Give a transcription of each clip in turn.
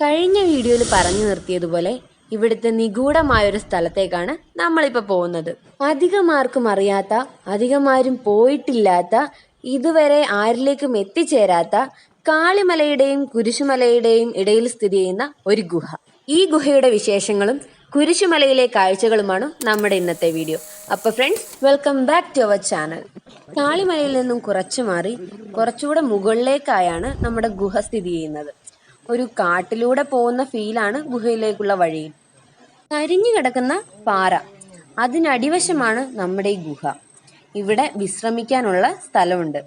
കഴിഞ്ഞ വീഡിയോയിൽ പറഞ്ഞു നിർത്തിയതുപോലെ ഇവിടുത്തെ നിഗൂഢമായ ഒരു സ്ഥലത്തേക്കാണ് നമ്മളിപ്പോൾ പോകുന്നത്. അധികമാർക്കും അറിയാത്ത അധികമാരും പോയിട്ടില്ലാത്ത ഇതുവരെ ആരിലേക്കും എത്തിച്ചേരാത്ത കാളിമലയുടെയും കുരിശുമലയുടെയും ഇടയിൽ സ്ഥിതി ചെയ്യുന്ന ഒരു ഗുഹ. ഈ ഗുഹയുടെ വിശേഷങ്ങളും കുരിശുമലയിലെ കാഴ്ചകളുമാണ് നമ്മുടെ ഇന്നത്തെ വീഡിയോ. അപ്പോൾ friends welcome back to our channel കാളിമലയിൽ നിന്നും കുറച്ചു മാറി കുറച്ചുകൂടെ മുകളിലേക്കായാണ് നമ്മുടെ ഗുഹ സ്ഥിതി ചെയ്യുന്നത്. ഒരു കാട്ടിലൂടെ പോകുന്ന ഫീലാണ് ഗുഹയിലേക്കുള്ള വഴി. കരിഞ്ഞു കിടക്കുന്ന പാറ. അതിനടിവശമാണ് നമ്മുടെ ഈ ഗുഹ. ഇവിടെ വിശ്രമിക്കാനുള്ള സ്ഥലമുണ്ട്.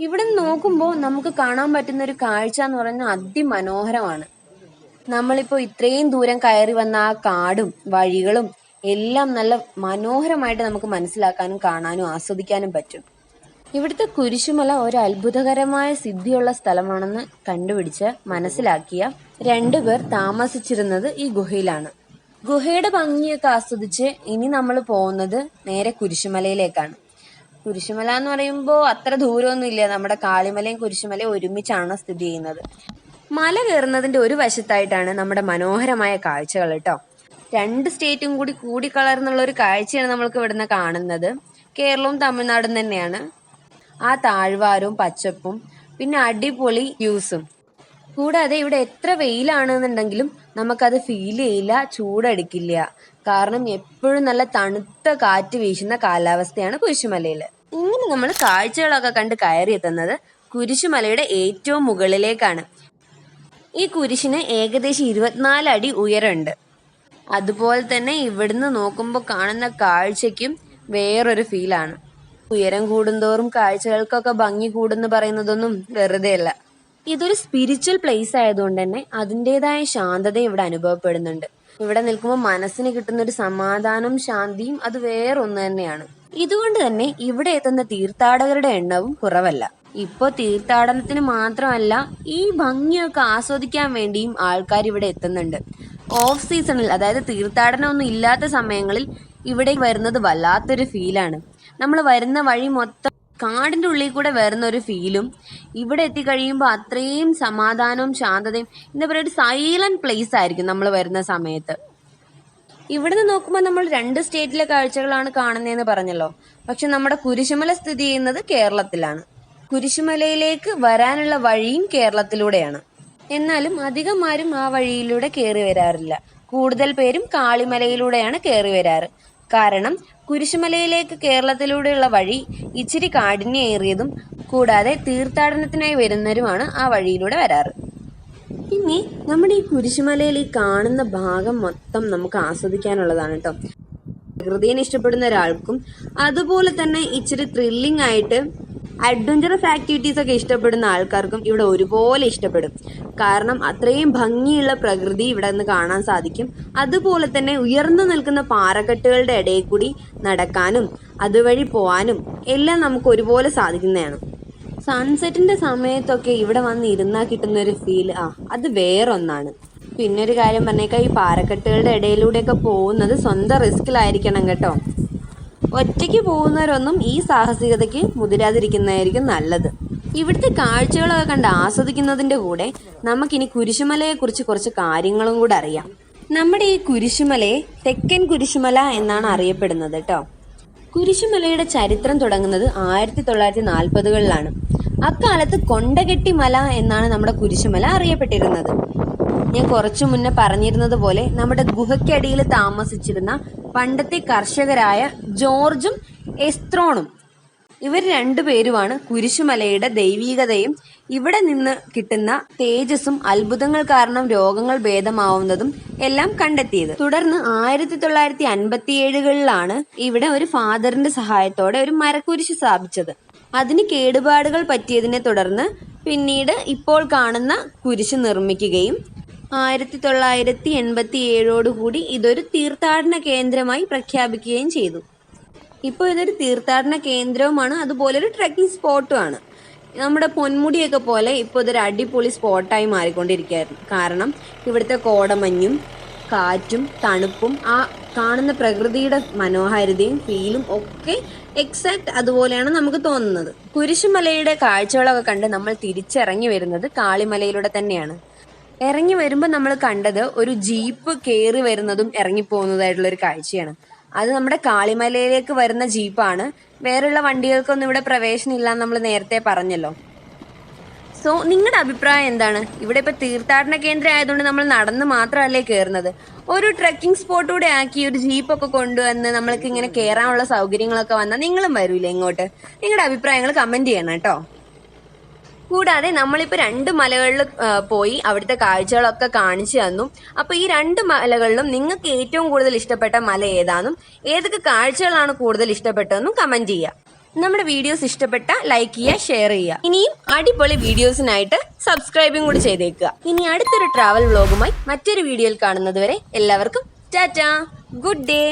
ഇവിടെ നോക്കുമ്പോൾ നമുക്ക് കാണാൻ പറ്റുന്ന ഒരു കാഴ്ച എന്ന് പറയുന്നത് അതിമനോഹരമാണ്. നമ്മളിപ്പോൾ ഇത്രയും ദൂരം കയറി വന്ന ആ കാടും വഴികളും എല്ലാം നല്ല മനോഹരമായിട്ട് നമുക്ക് മനസ്സിലാക്കാനും കാണാനും ആസ്വദിക്കാനും പറ്റും. ഇവിടുത്തെ കുരിശുമല ഒരു അത്ഭുതകരമായ സിദ്ധിയുള്ള സ്ഥലമാണെന്ന് കണ്ടുപിടിച്ച് മനസ്സിലാക്കിയ രണ്ടുപേർ താമസിച്ചിരുന്നത് ഈ ഗുഹയിലാണ്. ഗുഹയുടെ ഭംഗിയൊക്കെ ആസ്വദിച്ച് ഇനി നമ്മൾ പോകുന്നത് നേരെ കുരിശുമലയിലേക്കാണ്. കുരിശുമല എന്ന് പറയുമ്പോൾ അത്ര ദൂരമൊന്നും ഇല്ല നമ്മുടെ കാളിമലയും കുരിശുമലയും ഒരുമിച്ചാണ് സ്ഥിതി ചെയ്യുന്നത്. മല കയറുന്നതിന്റെ ഒരു വശത്തായിട്ടാണ് നമ്മുടെ മനോഹരമായ കാഴ്ചകൾ കേട്ടോ. രണ്ട് സ്റ്റേറ്റും കൂടി കൂടിക്കളർന്നുള്ള ഒരു കാഴ്ചയാണ് നമ്മൾക്ക് ഇവിടുന്ന് കാണുന്നത്. കേരളവും തമിഴ്നാടും തന്നെയാണ്. ആ താഴ്വാരവും പച്ചപ്പും പിന്നെ അടിപൊളി വ്യൂസും. കൂടാതെ ഇവിടെ എത്ര വെയിലാണെന്നുണ്ടെങ്കിലും നമുക്കത് ഫീൽ ചെയ്യില്ല ചൂടടിക്കില്ല. കാരണം എപ്പോഴും നല്ല തണുത്ത കാറ്റ് വീശുന്ന കാലാവസ്ഥയാണ് കുരിശുമലയിൽ ഇങ്ങനെ നമ്മൾ കാഴ്ചകളൊക്കെ കണ്ട് കയറി എത്തുന്നത് കുരിശുമലയുടെ ഏറ്റവും മുകളിലേക്കാണ്. ഈ കുരിശിന് ഏകദേശം ഇരുപത്തിനാല് അടി ഉയരമുണ്ട്. അതുപോലെ തന്നെ ഇവിടുന്ന് നോക്കുമ്പോൾ കാണുന്ന കാഴ്ചയ്ക്കും വേറൊരു ഫീലാണ് ഉയരം കൂടുന്തോറും കാഴ്ചകൾക്കൊക്കെ ഭംഗി കൂടുന്നു പറയുന്നതൊന്നും വെറുതെ അല്ല ഇതൊരു സ്പിരിച്വൽ പ്ലേസ് ആയതുകൊണ്ട് തന്നെ അതിന്റെതായ ശാന്തത ഇവിടെ അനുഭവപ്പെടുന്നുണ്ട്. ഇവിടെ നിൽക്കുമ്പോൾ മനസ്സിന് കിട്ടുന്ന ഒരു സമാധാനവും ശാന്തിയും അത് വേറൊന്നു തന്നെയാണ്. ഇതുകൊണ്ട് തന്നെ ഇവിടെ എത്തുന്ന തീർത്ഥാടകരുടെ എണ്ണവും കുറവല്ല. ഇപ്പൊ തീർത്ഥാടനത്തിന് മാത്രമല്ല ഈ ഭംഗിയൊക്കെ ആസ്വദിക്കാൻ വേണ്ടിയും ആൾക്കാർ ഇവിടെ എത്തുന്നുണ്ട്. ഓഫ് സീസണിൽ അതായത് തീർത്ഥാടനം ഒന്നും ഇല്ലാത്ത സമയങ്ങളിൽ ഇവിടെ വരുന്നത് വല്ലാത്തൊരു ഫീലാണ് നമ്മൾ വരുന്ന വഴി മൊത്തം കാടിന്റെ ഉള്ളിൽ കൂടെ വരുന്ന ഒരു ഫീലും ഇവിടെ എത്തിക്കഴിയുമ്പോൾ അത്രയും സമാധാനവും ശാന്തതയും എന്താ പറയുക ഒരു സൈലന്റ് പ്ലേസ് ആയിരിക്കും നമ്മൾ വരുന്ന സമയത്ത്. ഇവിടുന്ന് നോക്കുമ്പോൾ നമ്മൾ രണ്ട് സ്റ്റേറ്റിലെ കാഴ്ചകളാണ് കാണുന്നതെന്ന് പറഞ്ഞല്ലോ. പക്ഷെ നമ്മുടെ കുരിശുമല സ്ഥിതി ചെയ്യുന്നത് കേരളത്തിലാണ്. കുരിശുമലയിലേക്ക് വരാനുള്ള വഴിയും കേരളത്തിലൂടെയാണ്. എന്നാലും അധികം ആരും ആ വഴിയിലൂടെ കയറി വരാറില്ല. കൂടുതൽ പേരും കാളിമലയിലൂടെയാണ് കയറി വരാറ്. കാരണം കുരിശുമലയിലേക്ക് കേരളത്തിലൂടെയുള്ള വഴി ഇച്ചിരി കാഠിന്യേറിയതും കൂടാതെ തീർത്ഥാടനത്തിനായി വരുന്നവരുമാണ് ആ വഴിയിലൂടെ വരാറ്. ഇനി നമ്മുടെ ഈ കുരിശുമലയിൽ ഈ കാണുന്ന ഭാഗം മൊത്തം നമുക്ക് ആസ്വദിക്കാനുള്ളതാണ് കേട്ടോ. പ്രകൃതിയെ ഇഷ്ടപ്പെടുന്ന ഒരാൾക്കും അതുപോലെ തന്നെ ഇച്ചിരി ത്രില്ലിംഗ് ആയിട്ട് അഡ്വഞ്ചറസ് ആക്ടിവിറ്റീസ് ഒക്കെ ഇഷ്ടപ്പെടുന്ന ആൾക്കാർക്കും ഇവിടെ ഒരുപോലെ ഇഷ്ടപ്പെടും. കാരണം അത്രയും ഭംഗിയുള്ള പ്രകൃതി ഇവിടെ നിന്ന് കാണാൻ സാധിക്കും. അതുപോലെ തന്നെ ഉയർന്നു നിൽക്കുന്ന പാറക്കെട്ടുകളുടെ ഇടയിൽ കൂടി നടക്കാനും അതുവഴി പോവാനും എല്ലാം നമുക്ക് ഒരുപോലെ സാധിക്കുന്നതാണ്. സൺസെറ്റിന്റെ സമയത്തൊക്കെ ഇവിടെ വന്ന് ഇരുന്നാൽ കിട്ടുന്ന ഒരു ഫീൽ ആ അത് വേറൊന്നാണ്. പിന്നെ ഒരു കാര്യം പറഞ്ഞേക്കാം ഈ പാറക്കെട്ടുകളുടെ ഇടയിലൂടെയൊക്കെ പോകുന്നത് സ്വന്തം റിസ്കിലായിരിക്കണം കേട്ടോ. ഒറ്റയ്ക്ക് പോകുന്നവരൊന്നും ഈ സാഹസികതയ്ക്ക് മുതിരാതിരിക്കുന്നതായിരിക്കും നല്ലത്. ഇവിടുത്തെ കാഴ്ചകളൊക്കെ കണ്ട് ആസ്വദിക്കുന്നതിന്റെ കൂടെ നമുക്കിനി കുരിശുമലയെ കുറിച്ച് കുറച്ച് കാര്യങ്ങളും കൂടെ അറിയാം. നമ്മുടെ ഈ കുരിശുമലയെ തെക്കൻ കുരിശുമല എന്നാണ് അറിയപ്പെടുന്നത് കേട്ടോ കുരിശുമലയുടെ ചരിത്രം തുടങ്ങുന്നത് ആയിരത്തി തൊള്ളായിരത്തി നാൽപ്പതുകളിലാണ് അക്കാലത്ത് കൊണ്ടകെട്ടി മല എന്നാണ് നമ്മുടെ കുരിശുമല അറിയപ്പെട്ടിരുന്നത്. ഞാൻ കുറച്ചു മുന്നേ പറഞ്ഞിരുന്നത് പോലെ നമ്മുടെ ഗുഹയ്ക്കടിയിൽ താമസിച്ചിരുന്ന പണ്ടത്തെ കർഷകരായ ജോർജും എസ്ത്രോണും. ഇവർ രണ്ടുപേരുമാണ് കുരിശുമലയുടെ ദൈവീകതയും ഇവിടെ നിന്ന് കിട്ടുന്ന തേജസ്സും അത്ഭുതങ്ങൾ കാരണം രോഗങ്ങൾ ഭേദമാവുന്നതും എല്ലാം കണ്ടെത്തിയത്. തുടർന്ന് ആയിരത്തി തൊള്ളായിരത്തി അൻപത്തി ഏഴുകളിലാണ് ഇവിടെ ഒരു ഫാദറിന്റെ സഹായത്തോടെ ഒരു മരക്കുരിശ് സ്ഥാപിച്ചത്. അതിന് കേടുപാടുകൾ പറ്റിയതിനെ തുടർന്ന് പിന്നീട് ഇപ്പോൾ കാണുന്ന കുരിശ് നിർമ്മിക്കുകയും ആയിരത്തി തൊള്ളായിരത്തി എൺപത്തി ഏഴോടുകൂടി ഇതൊരു തീർത്ഥാടന കേന്ദ്രമായി പ്രഖ്യാപിക്കുകയും ചെയ്തു. ഇപ്പോൾ ഇതൊരു തീർത്ഥാടന കേന്ദ്രവുമാണ്. അതുപോലെ ഒരു ട്രക്കിംഗ് സ്പോട്ടുമാണ്. നമ്മുടെ പൊന്മുടിയൊക്കെ പോലെ ഇപ്പോൾ ഇതൊരു അടിപൊളി സ്പോട്ടായി മാറിക്കൊണ്ടിരിക്കുകയായിരുന്നു. കാരണം ഇവിടുത്തെ കോടമഞ്ഞും കാറ്റും തണുപ്പും ആ കാണുന്ന പ്രകൃതിയുടെ മനോഹാരിതയും ഫീലും ഒക്കെ എക്സാക്ട് അതുപോലെയാണ് നമുക്ക് തോന്നുന്നത്. കുരിശുമലയുടെ കാഴ്ചകളൊക്കെ കണ്ട് നമ്മൾ തിരിച്ചിറങ്ങി വരുന്നത് കാളിമലയിലൂടെ തന്നെയാണ്. ഇറങ്ങി വരുമ്പോൾ നമ്മൾ കണ്ടത് ഒരു ജീപ്പ് കയറി വരുന്നതും ഇറങ്ങിപ്പോകുന്നതായിട്ടുള്ള ഒരു കാഴ്ചയാണ്. അത് നമ്മുടെ കാളിമലയിലേക്ക് വരുന്ന ജീപ്പാണ്. വേറെയുള്ള വണ്ടികൾക്കൊന്നും ഇവിടെ പ്രവേശനം ഇല്ല നമ്മൾ നേരത്തെ പറഞ്ഞല്ലോ. സോ നിങ്ങളുടെ അഭിപ്രായം എന്താണ്? ഇവിടെ ഇപ്പൊ തീർത്ഥാടന കേന്ദ്രം ആയതുകൊണ്ട് നമ്മൾ നടന്ന് മാത്രമല്ലേ കയറുന്നത് ഒരു ട്രക്കിംഗ് സ്പോട്ട് കൂടെ ആക്കി ഒരു ജീപ്പൊക്കെ കൊണ്ടുവന്ന് നമ്മൾക്ക് ഇങ്ങനെ കയറാനുള്ള സൗകര്യങ്ങളൊക്കെ വന്നാൽ നിങ്ങളും വരൂലേ ഇങ്ങോട്ട്? നിങ്ങളുടെ അഭിപ്രായങ്ങൾ കമന്റ് ചെയ്യണം കേട്ടോ. കൂടാതെ നമ്മളിപ്പോൾ രണ്ട് മലകളിൽ പോയി അവിടുത്തെ കാഴ്ചകളൊക്കെ കാണിച്ചു തന്നു. അപ്പോൾ ഈ രണ്ട് മലകളിലും നിങ്ങൾക്ക് ഏറ്റവും കൂടുതൽ ഇഷ്ടപ്പെട്ട മല ഏതാണെന്നും ഏതൊക്കെ കാഴ്ചകളാണ് കൂടുതൽ ഇഷ്ടപ്പെട്ടതെന്നും കമന്റ് ചെയ്യുക നമ്മുടെ വീഡിയോസ് ഇഷ്ടപ്പെട്ട ലൈക്ക് ചെയ്യുക ഷെയർ ചെയ്യുക. ഇനിയും അടിപൊളി വീഡിയോസിനായിട്ട് സബ്സ്ക്രൈബും കൂടി ചെയ്തേക്കുക. ഇനി അടുത്തൊരു ട്രാവൽ വ്ലോഗുമായി മറ്റൊരു വീഡിയോയിൽ കാണുന്നത് വരെ എല്ലാവർക്കും ടാറ്റാ ഗുഡ് ഡേ